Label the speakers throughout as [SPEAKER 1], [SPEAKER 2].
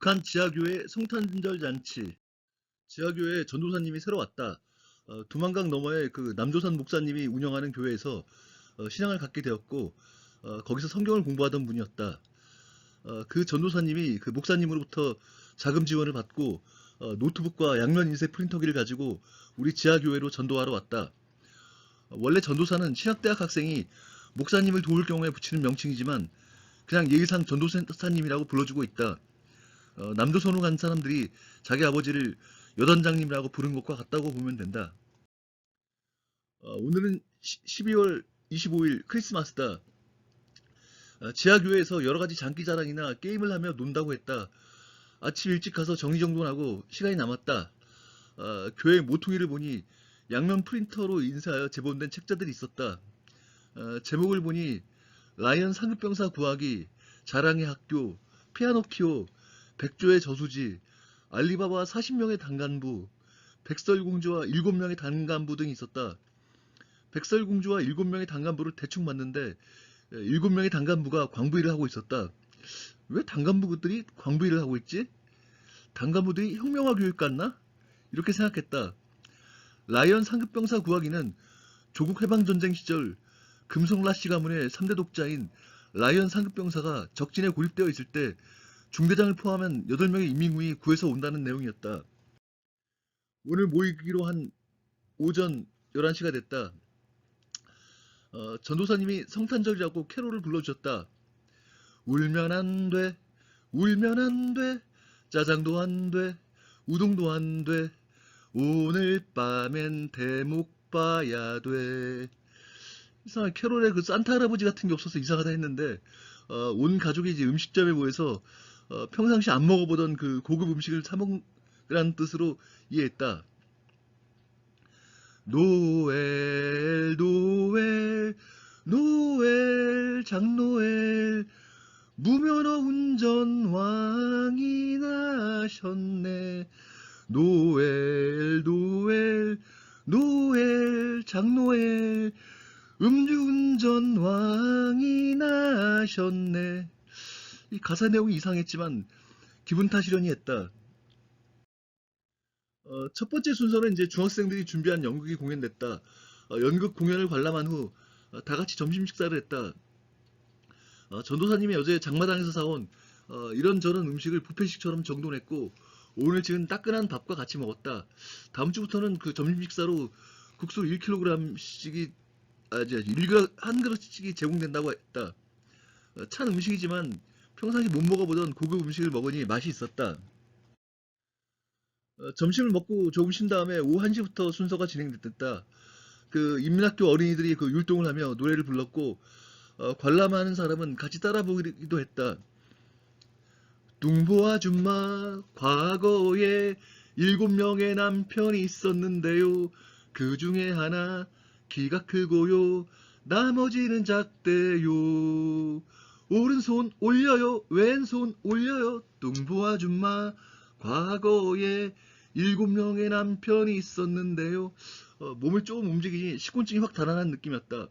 [SPEAKER 1] 북한 지하교회 성탄절 잔치. 지하교회 전도사님이 새로 왔다. 어, 두만강 너머에 그 남조선 목사님이 운영하는 교회에서 어, 신앙을 갖게 되었고 어, 거기서 성경을 공부하던 분이었다. 어, 그 전도사님이 그 목사님으로부터 자금 지원을 받고 어, 노트북과 양면 인쇄 프린터기를 가지고 우리 지하교회로 전도하러 왔다. 어, 원래 전도사는 신학대학 학생이 목사님을 도울 경우에 붙이는 명칭이지만 그냥 예의상 전도사님이라고 불러주고 있다. 어, 남조선으로 간 사람들이 자기 아버지를 여단장님이라고 부른 것과 같다고 보면 된다. 어, 오늘은 12월 25일 크리스마스다. 어, 지하교회에서 여러 가지 장기자랑이나 게임을 하며 논다고 했다. 아침 일찍 가서 정리정돈하고 시간이 남았다. 어, 교회 모퉁이를 보니 양면 프린터로 인쇄하여 제본된 책자들이 있었다. 어, 제목을 보니 라이언 상급병사 구하기, 자랑의 학교, 피아노 키오, 백조의 저수지, 알리바바 40명의 단간부, 백설공주와 7명의 단간부 등이 있었다. 백설공주와 7명의 단간부를 대충 봤는데 7명의 단간부가 광부 일을 하고 있었다. 왜 단간부들이 광부 일을 하고 있지? 단간부들이 혁명화 교육 갔나? 이렇게 생각했다. 라이언 상급병사 구하기는 조국 해방전쟁 시절 금성라씨 가문의 3대 독자인 라이언 상급병사가 적진에 고립되어 있을 때 중대장을 포함한 8명의 인민군이 구해서 온다는 내용이었다. 오늘 모이기로 한 오전 11시가 됐다. 어, 전도사님이 성탄절이라고 캐롤을 불러주셨다. 울면 안 돼, 울면 안 돼, 짜장도 안 돼, 우동도 안 돼, 오늘 밤엔 대목 봐야 돼. 이상하게 캐롤에 그 산타 할아버지 같은 게 없어서 이상하다 했는데, 어, 온 가족이 이제 음식점에 모여서 어, 평상시 안 먹어보던 그 고급 음식을 사 먹으라는 뜻으로 이해했다. 노엘, 노엘, 노엘, 장노엘, 무면허 운전 왕이 나셨네. 노엘, 노엘, 노엘, 장노엘, 음주운전 왕이 나셨네. 이 가사 내용이 이상했지만 기분 탓이려니 했다. 어, 첫 번째 순서는 이제 중학생들이 준비한 연극이 공연됐다. 어, 연극 공연을 관람한 후 어, 다 같이 점심 식사를 했다. 어, 전도사님이 어제 장마당에서 사온 어, 이런저런 음식을 뷔페식처럼 정돈했고 오늘 지은 따끈한 밥과 같이 먹었다. 다음 주부터는 그 점심 식사로 국수 1kg씩이 아, 이제 1g, 한 그릇씩이 제공된다고 했다. 어, 찬 음식이지만 평상시 못 먹어보던 고급 음식을 먹으니 맛이 있었다. 어, 점심을 먹고 조금 쉰 다음에 오후 1시부터 순서가 진행됐다. 그 인민학교 어린이들이 그 율동을 하며 노래를 불렀고 어, 관람하는 사람은 같이 따라 부르기도 했다. 뚱보 아줌마 과거에 일곱 명의 남편이 있었는데요. 그 중에 하나 키가 크고요. 나머지는 작대요. 오른손 올려요. 왼손 올려요. 뚱보 아줌마 과거에 일곱 명의 남편이 있었는데요. 어, 몸을 조금 움직이니 식곤증이 확 달아난 느낌이었다.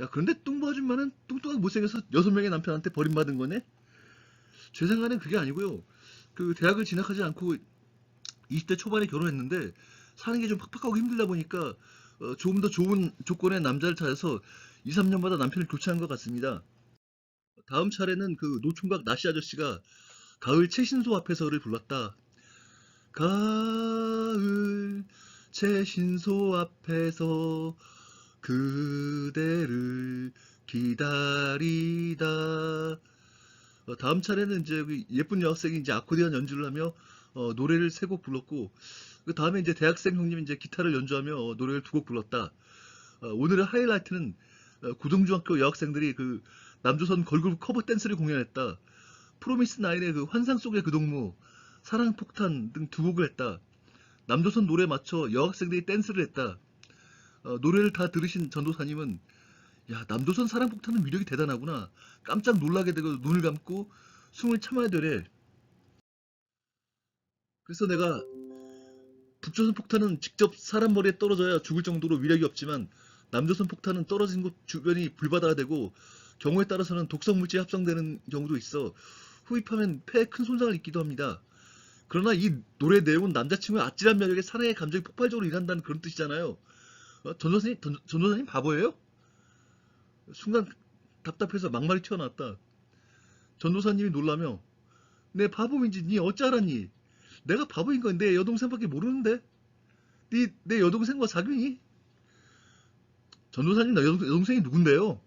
[SPEAKER 1] 야, 그런데 뚱보 아줌마는 뚱뚱하게 못생겨서 여섯 명의 남편한테 버림받은 거네? 제 생각엔 그게 아니고요. 그 대학을 진학하지 않고 20대 초반에 결혼했는데 사는 게 좀 팍팍하고 힘들다 보니까 어, 조금 더 좋은 조건의 남자를 찾아서 2, 3년마다 남편을 교체한 것 같습니다. 다음 차례는 그 노총각 나시 아저씨가 가을 최신소 앞에서를 불렀다. 가을 최신소 앞에서 그대를 기다리다. 어, 다음 차례는 이제 그 예쁜 여학생이 이제 아코디언 연주를 하며 어, 노래를 세 곡 불렀고 그 다음에 이제 대학생 형님이 이제 기타를 연주하며 어, 노래를 두 곡 불렀다. 어, 오늘의 하이라이트는 어, 고등중학교 여학생들이 그 남조선 걸그룹 커버 댄스를 공연했다. 프로미스 나인의 그 환상 속의 그 동무, 사랑 폭탄 등 두 곡을 했다. 남조선 노래 맞춰 여학생들이 댄스를 했다. 어, 노래를 다 들으신 전도사님은 야 남조선 사랑 폭탄은 위력이 대단하구나. 깜짝 놀라게 되고 눈을 감고 숨을 참아야 되래. 그래서 내가 북조선 폭탄은 직접 사람 머리에 떨어져야 죽을 정도로 위력이 없지만 남조선 폭탄은 떨어진 곳 주변이 불바다가 되고 경우에 따라서는 독성 물질이 합성되는 경우도 있어 후입하면 폐에 큰 손상을 입기도 합니다. 그러나 이 노래 내용은 남자친구의 아찔한 매력에 사랑의 감정이 폭발적으로 일한다는 그런 뜻이잖아요. 어, 전도사님, 전, 전도사님 바보예요? 순간 답답해서 막말이 튀어나왔다. 전도사님이 놀라며 내 바보인지 니 알았니? 내가 바보인 건 내 여동생밖에 모르는데 니 내 여동생과 사귀니? 전도사님 나 여동, 여동생이 누군데요?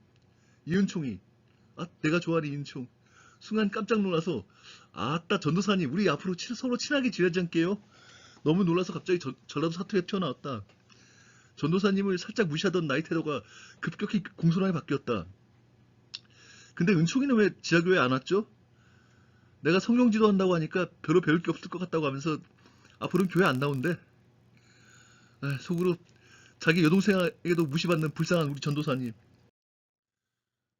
[SPEAKER 1] 이은총이 아 내가 좋아하는 이은총 순간 깜짝 놀라서 아따 전도사님 우리 앞으로 치- 서로 친하게 지내지 않게요? 너무 놀라서 갑자기 저, 전라도 사투리가 튀어나왔다. 전도사님을 살짝 무시하던 나의 태도가 급격히 공손하게 바뀌었다. 근데 은총이는 왜 지하교회 안 왔죠? 내가 성경지도 한다고 하니까 별로 배울 게 없을 것 같다고 하면서 앞으로는 교회 안 나온대. 아, 속으로 자기 여동생에게도 무시받는 불쌍한 우리 전도사님.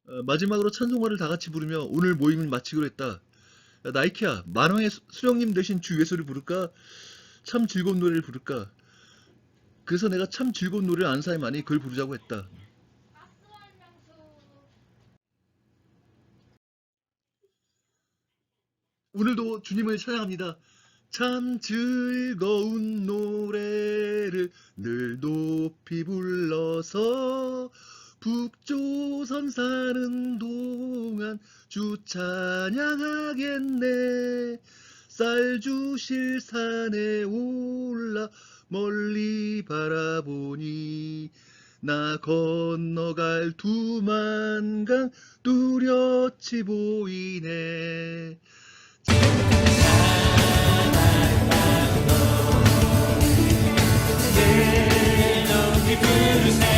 [SPEAKER 1] 어, 마지막으로 찬송가를 다 같이 부르며 오늘 모임을 마치기로 했다. 야, 나이키야, 만왕의 수- 수령님 대신 주 예수를 부를까? 참 즐거운 노래를 부를까? 그래서 내가 참 즐거운 노래를 사람이 많이 그걸 부르자고 했다. 오늘도 주님을 찬양합니다. 참 즐거운 노래를 늘 높이 불러서 북조선 사는 동안 주 찬양하겠네. 쌀 주실 산에 올라 멀리 바라보니 나 건너갈 두만강 뚜렷이 보이네.
[SPEAKER 2] 이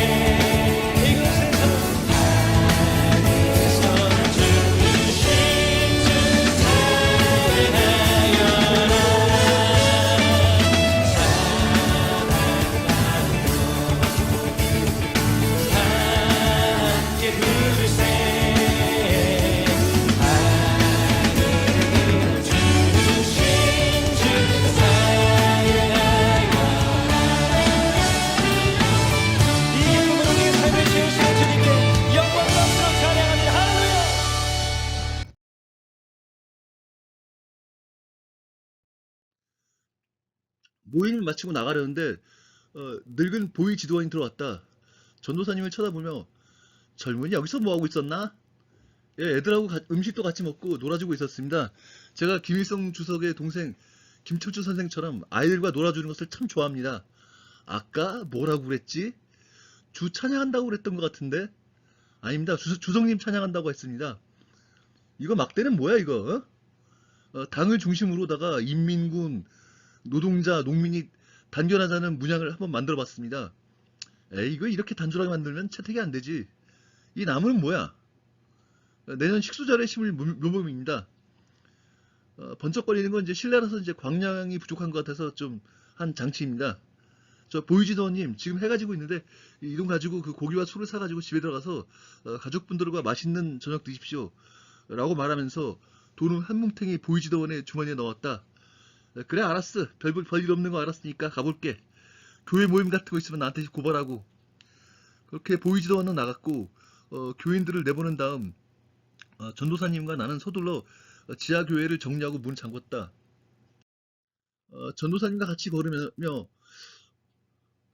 [SPEAKER 1] 모임을 마치고 나가려는데 어, 늙은 보이 지도원이 들어왔다. 전도사님을 쳐다보며 젊은이 여기서 뭐 하고 있었나? 예, 애들하고 가- 음식도 같이 먹고 놀아주고 있었습니다. 제가 김일성 주석의 동생 김철주 선생처럼 아이들과 놀아주는 것을 참 좋아합니다. 아까 뭐라고 그랬지? 주 찬양한다고 그랬던 것 같은데? 아닙니다. 주, 주성님 찬양한다고 했습니다. 이거 막대는 뭐야 이거? 어? 어, 당을 중심으로다가 인민군, 노동자, 농민이 단결하자는 문양을 한번 만들어 봤습니다. 에이, 이거 이렇게 단순하게 만들면 채택이 안 되지. 이 나무는 뭐야? 어, 내년 식수절에 심을 물- 묘목입니다. 어, 번쩍거리는 건 이제 실내라서 이제 광량이 부족한 것 같아서 좀 한 장치입니다. 저 보이지도님 지금 해가지고 있는데 이돈 가지고 그 고기와 술을 사가지고 집에 들어가서 어, 가족분들과 맛있는 저녁 드십시오. 라고 말하면서 돈은 한 뭉탱이 보이지도원의 주머니에 넣었다. 어, 그래 알았어. 별볼 별일 없는 거 알았으니까 가볼게. 교회 모임 같은 거 있으면 나한테 고발하고. 그렇게 보이지도 않는 나갔고 어, 교인들을 내보낸 다음 어, 전도사님과 나는 서둘러 어, 지하 교회를 정리하고 문을 잠궜다. 어, 전도사님과 같이 걸으며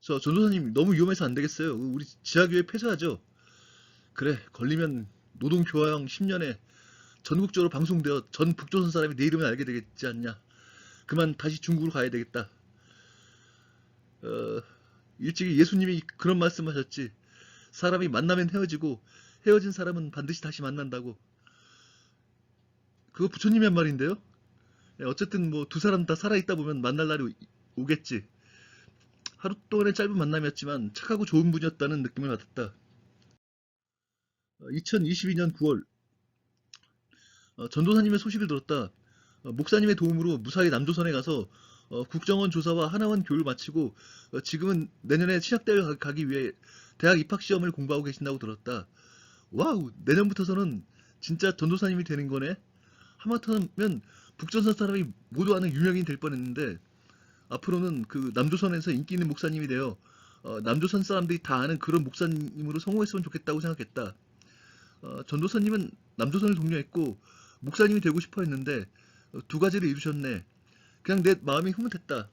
[SPEAKER 1] 저 전도사님 너무 위험해서 안 되겠어요. 우리 지하 교회 폐쇄하죠. 그래 걸리면 노동 교화형 10년에 전국적으로 방송되어 전 북조선 사람이 내 이름을 알게 되겠지 않냐 그만 다시 중국으로 가야 되겠다. 어, 일찍이 예수님이 그런 말씀하셨지. 사람이 만나면 헤어지고 헤어진 사람은 반드시 다시 만난다고. 그거 부처님의 한 말인데요. 예, 어쨌든 뭐 두 사람 다 살아있다 보면 만날 날이 오- 오겠지. 하루 동안의 짧은 만남이었지만 착하고 좋은 분이었다는 느낌을 받았다. 2022년 9월 어, 전도사님의 소식을 들었다. 어, 목사님의 도움으로 무사히 남조선에 가서 어, 국정원 조사와 하나원 교육을 마치고 어, 지금은 내년에 신학대를 가- 가기 위해 대학 입학 시험을 공부하고 계신다고 들었다. 와우, 내년부터서는 진짜 전도사님이 되는 거네. 하마터면 북조선 사람이 모두 아는 유명인이 될 뻔했는데 앞으로는 그 남조선에서 인기 있는 목사님이 되어 어, 남조선 사람들이 다 아는 그런 목사님으로 성공했으면 좋겠다고 생각했다. 어, 전도사님은 남조선을 독려했고 목사님이 되고 싶어 했는데 어, 두 가지를 이루셨네. 그냥 내 마음이 흐뭇했다.